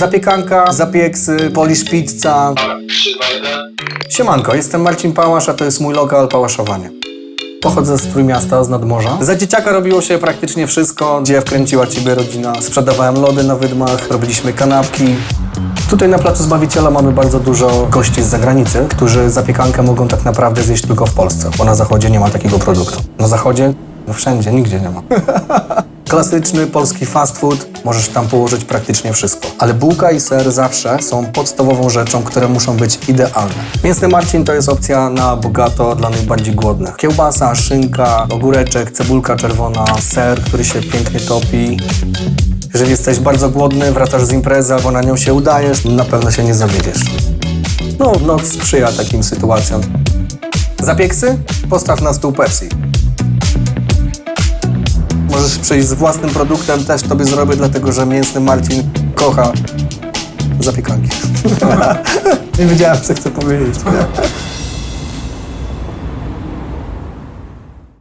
Zapiekanka, zapieksy, polisz pizza. 3, 2, 1. Siemanko, jestem Marcin Pałasz, a to jest mój lokal Pałaszowanie. Pochodzę z Trójmiasta, z nadmorza. Za dzieciaka robiło się praktycznie wszystko, gdzie wkręciła Ciebie rodzina. Sprzedawałem lody na wydmach, robiliśmy kanapki. Tutaj na Placu Zbawiciela mamy bardzo dużo gości z zagranicy, którzy zapiekankę mogą tak naprawdę zjeść tylko w Polsce, bo na zachodzie nie ma takiego produktu. Na zachodzie? No wszędzie, nigdzie nie ma. Klasyczny polski fast food, możesz tam położyć praktycznie wszystko. Ale bułka i ser zawsze są podstawową rzeczą, które muszą być idealne. Mięsny Marcin to jest opcja na bogato dla najbardziej głodnych. Kiełbasa, szynka, ogóreczek, cebulka czerwona, ser, który się pięknie topi. Jeżeli jesteś bardzo głodny, wracasz z imprezy albo na nią się udajesz, na pewno się nie zawiedziesz. No, noc sprzyja takim sytuacjom. Zapieksy? Postaw na stół Pepsi. Możesz przyjść z własnym produktem, też tobie zrobię, dlatego że mięsny Marcin kocha zapiekanki. Nie wiedziałem, co chcę powiedzieć.